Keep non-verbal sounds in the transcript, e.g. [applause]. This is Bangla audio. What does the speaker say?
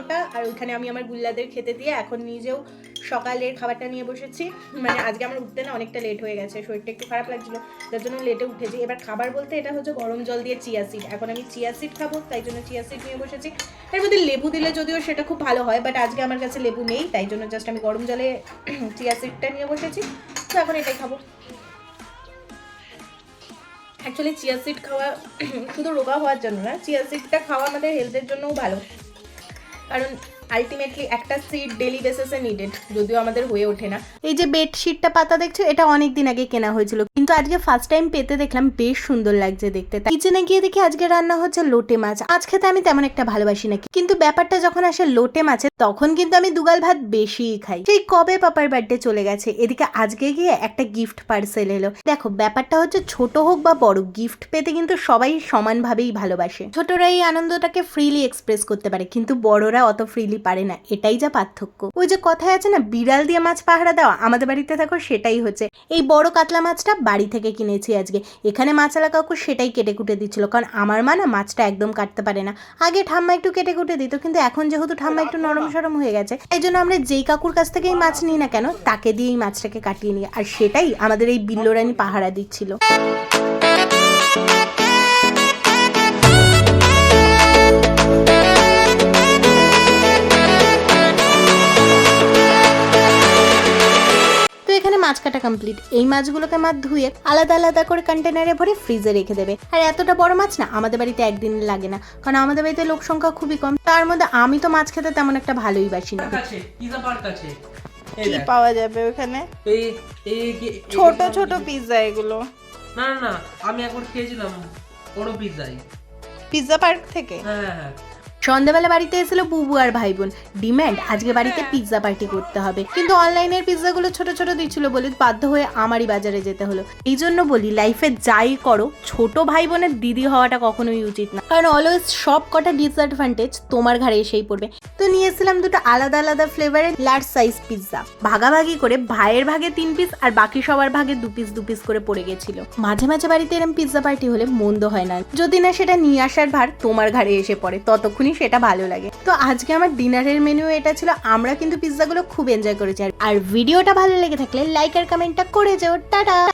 ওটা আর ওইখানে আমি আমার গুল্লাদের খেতে দিয়ে এখন নিজেও সকালের খাবারটা নিয়ে বসেছি। মানে আজকে আমার উঠতে না অনেকটা লেট হয়ে গেছে, শরীরটা একটু খারাপ লাগছিল যার জন্য লেটে উঠেছি। এবার খাবার বলতে এটা হচ্ছে গরম জল দিয়ে চিয়া সিড এখন আমি চিয়া সিড খাব, তাই জন্য চিয়া সিড নিয়ে বসেছি। এর মধ্যে লেবু দিলে যদিও সেটা খুব ভালো হয় বাট আজকে আমার কাছে লেবু নেই, তাই জন্য জাস্ট আমি গরম জলে [clears throat] চিয়া সিডটা নিয়ে বসেছি। তো এখন এটাই খাব। অ্যাকচুয়ালি চিয়া সিড খাওয়া, [clears throat] শুধু রোগা হওয়ার জন্য না চিয়া সিডটা খাওয়া আমাদের হেলথের জন্যও ভালো। কারণ আলটিমেটলি একটা সিট ডেলি বেসিসে নিডেড যদিও আমাদের হয়ে ওঠে না। এই যে বেডশিটটা পাতা দেখছ, এটা অনেক দিন আগে কেনা হয়েছিল। কিন্তু আজকে ফার্স্ট টাইম পেতে দেখলাম, বেশ সুন্দর লাগছে দেখতে। কিচেনে গিয়ে দেখি আজকে রান্না হচ্ছে লোটে মাছ। আজ খেতে আমি তেমন একটা ভালোবাসি না। কিন্তু ব্যাপারটা যখন আসে লোটে মাছে, তখন কিন্তু আমি দুগাল ভাত বেশিই খাই। সেই কবে পাপার বার্থডে চলে গেছে, এদিকে আজকে গিয়ে একটা গিফট পার্সেল এলো। দেখো, ব্যাপারটা হচ্ছে ছোট হোক বা বড় গিফট পেতে কিন্তু সবাই সমানভাবেই ভালোবাসে। ছোটরা এই আনন্দটাকে ফ্রিলি এক্সপ্রেস করতে পারে, কিন্তু বড়রা অত ফ্রিলি পারে না, এটাই যা পার্থক্য। ওই যে কথায় আছে না, বিড়াল দিয়ে মাছ পাহারা দেওয়া, আমাদের বাড়িতে থাকো সেটাই হচ্ছে। এই বড় কাতলা মাছটা বাড়ি থেকে কিনেছি আজকে। এখানে মাছালা কাকু সেটাই কেটে কুটে দিচ্ছিল, কারণ আমার মা না মাছটা একদম কাটতে পারে না। আগে ঠাম্মা একটু কেটে কুটে দিত, কিন্তু এখন যেহেতু ঠাম্মা একটু নরম সরম হয়ে গেছে, এই জন্য আমরা যেই কাকুর কাছ থেকেই মাছ নিই না কেন, তাকে দিয়েই মাছটাকে কাটিয়ে নিই, আর সেটাই আমাদের এই বিল্লোরানি পাহারা দিচ্ছিল। তো এখানে মাছ কাটা কমপ্লিট এই মাছগুলোকে মাছ ধুয়ে আলাদা আলাদা করে কন্টেনারে ভরে ফ্রিজে রেখে দেবে। আর এতটা বড় মাছ না আমাদের বাড়িতে একদিন লাগে না। কারণ আমাদের বাড়িতে লোক সংখ্যা খুবই কম। তার মধ্যে আমি তো মাছ খেতে তেমন একটা ভালোই বাসি না। কি পাওয়া যাবে ওখানে? ছোট ছোট পিৎজা এগুলো। না না আমি একবার খেয়েছিলাম বড় পিজাই পিৎজা পার্ক থেকে? হ্যাঁ হ্যাঁ হ্যাঁ। সন্ধ্যাবেলা বাড়িতে এসেছিল বুবু আর ভাই বোন ডিম্যান্ড আজকে বাড়িতে পিৎজা পার্টি করতে হবে। কিন্তু অনলাইনের পিৎজাগুলো ছোট ছোট দিচ্ছিল বলে বাধ্য হয়ে আমারই বাজারে যেতে হলো। এই জন্য বলি লাইফে যাই করো, ছোট ভাই বোনের দিদি হওয়াটা কখনোই উচিত না। কারণ অলওয়েজ সব কটা ডিসঅ্যাডভান্টেজ তোমার ঘাড়ে এসেই পড়বে। তো নিয়ে এসেছিলাম দুটো আলাদা আলাদা ফ্লেভারের লার্জ সাইজ পিৎজা ভাগাভাগি করে ভাইয়ের ভাগে তিন পিস আর বাকি সবার ভাগে দু পিস দু পিস করে পড়ে গেছিল। মাঝে মাঝে বাড়িতে এরম পিৎজা পার্টি হলে মন্দ হয় না। যদি না সেটা নিয়ে আসার ভার তোমার ঘাড়ে এসে পড়ে, ততক্ষণই সেটা ভালো লাগে। তো আজকে আমার ডিনারের মেনু এটা ছিল, আমরা কিন্তু পিৎজাগুলো খুব এনজয় করেছি। আর- ভিডিওটা ভালো লেগে থাকলে লাইক আর কমেন্টটা করে যাও। টাটা!